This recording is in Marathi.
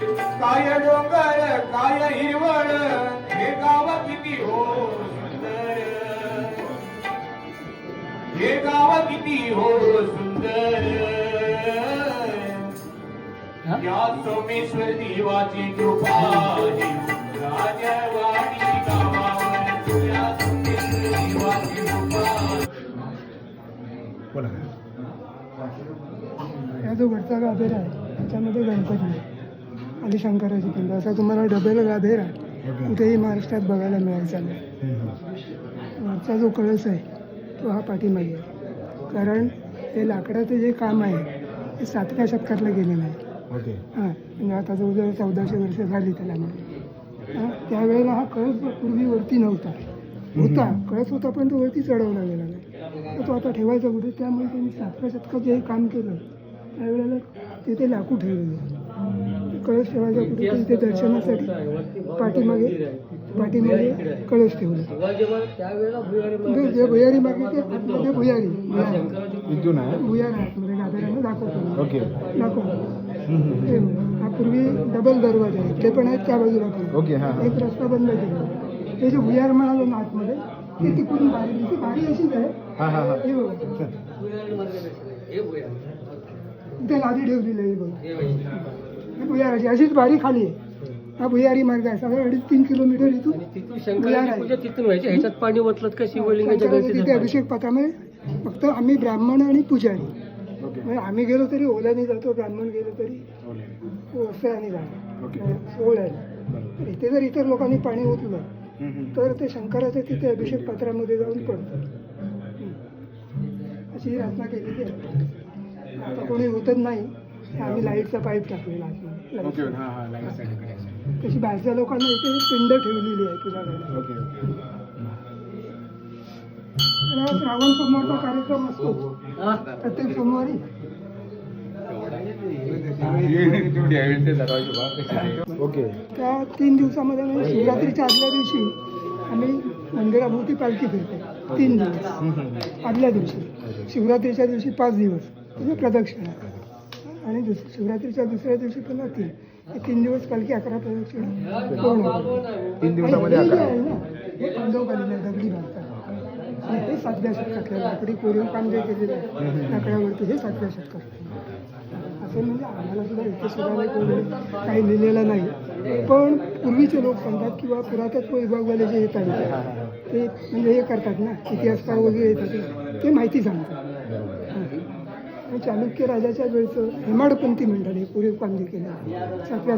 काय डोंगर काय हिरवळ हे गाव किती हो सुंदर. हे गाव किती हो सुंदर. या सोमेश्वर देवाची कृपा राजवाडी गावावर या सोमेश्वर देवाची कृपा बोला हा जो वरचा गाभेर आहे. त्याच्यामध्ये गणपती आहे. आणि शंकराची पिंड असा तुम्हाला डबेला गाभेर आहे ओके. कुठेही महाराष्ट्रात बघायला मिळायचा नाही वरचा जो कळस आहे तो हा पाठीमागे आहे. कारण हे लाकडाचं जे काम आहे ते सातव्या शतकातलं गेलेलं आहे. हां म्हणजे आता जवळजवळ चौदाशे वर्ष झाली त्याला हां त्यावेळेला हा कळस पूर्वी वरती नव्हता. होता कळस होता पण तो वरती चढवला गेला नाही. तर तो आता ठेवायचा कुठे? त्यामुळे त्यांनी सातव्या शतकात जे काम केलं त्यावेळेला तिथे लाकूड ठेवलेलं कळस ठेवायचा कुठे तर इथे दर्शनासाठी पाठीमागे पाठीमागे कळस ठेवला. जे भुयारी मागे ते आतमध्ये भुयारी. भुयारी इथून आहे? भुयार आहे म्हणजे गाभऱ्यांना दाखवतो. ओके. दाखवतो. हे हा पूर्वी डबल दरवाजा आहे. ते पण आहेत त्या बाजूला पण. ओके एक रस्ता बंद केला ते जे भुयार म्हणालो ना आतमध्ये ते तिकडून बारी ती बारी अशीच आहे हां? हां हां हे. बघ. इथे लादी ठेवलेली आहे बघ. हे भुयाराची अशीच बारी खाली आहे. हा भुयारी मार्ग आहे. सगळं अडीच तीन किलोमीटर इथून तिथून शंकराची पूजा तिथून व्हायची? ह्याच्यात पाणी ओतलं का शिवलिंगाच्या तिथे अभिषेक पथामध्ये फक्त आम्ही ब्राह्मण आणि पुजारी. म्हणजे आम्ही गेलो तरी ओल्याने जातो ब्राह्मण गेलो तरी वस्त्राने ओके. जातो सोहळ्याने तर इथे जर इतर लोकांनी पाणी ओतलं तर ते शंकराचं तिथे अभिषेक पात्रामध्ये जाऊन पडतं. अशी ही रचना केलेली आहे. आता कोणी होतच नाही. आम्ही लाईटचा पाईप टाकलेला आतमध्ये ओके. हां हां तशी बाहेरच्या लोकांना इथे पिंड ठेवलेली आहे पूजा करायला. Okay okay. तर हा श्रावण सोमवारचा कार्यक्रम असतो. प्रत्येक सोमवारी. ओके. त्या तीन दिवसामध्ये म्हणजे शिवरात्रीच्या आदल्या दिवशी आम्ही मंदिराभोवती पालखी फिरतो. तीन दिवस. आदल्या दिवशी. शिवरात्रीच्या दिवशी पाच दिवस. म्हणजे प्रदक्षिणा. आणि दुस शिवरात्रीच्या दुसऱ्या दिवशी पुन्हा तीन हे तीन दिवस पालखी अकरा प्रदक्षिणा पूर्ण होते. तीन दिवसामध्ये आणि हे जे अकरा आहे ना हे पांडवकालीन दगडी बांधतात. आणि हे सातव्या शतकातलं लाकडी कोरीव काम जे केलेलं आहे लाकडावरती हे सातव्या शतकात असं म्हणजे आम्हाला सुद्धा नाही कोणी काही लिहिलेलं नाही. पण पूर्वीचे लोक सांगतात किंवा पुरातत्व विभागवाले जे येतात ते म्हणजे हे करतात ना इतिहासकार वगैरे येतात ते- माहिती सांगतात. चालुक्य राजाच्या वेळचं हेमाडपंथी म्हणतात हे पूर्वी काम केलं. सातव्या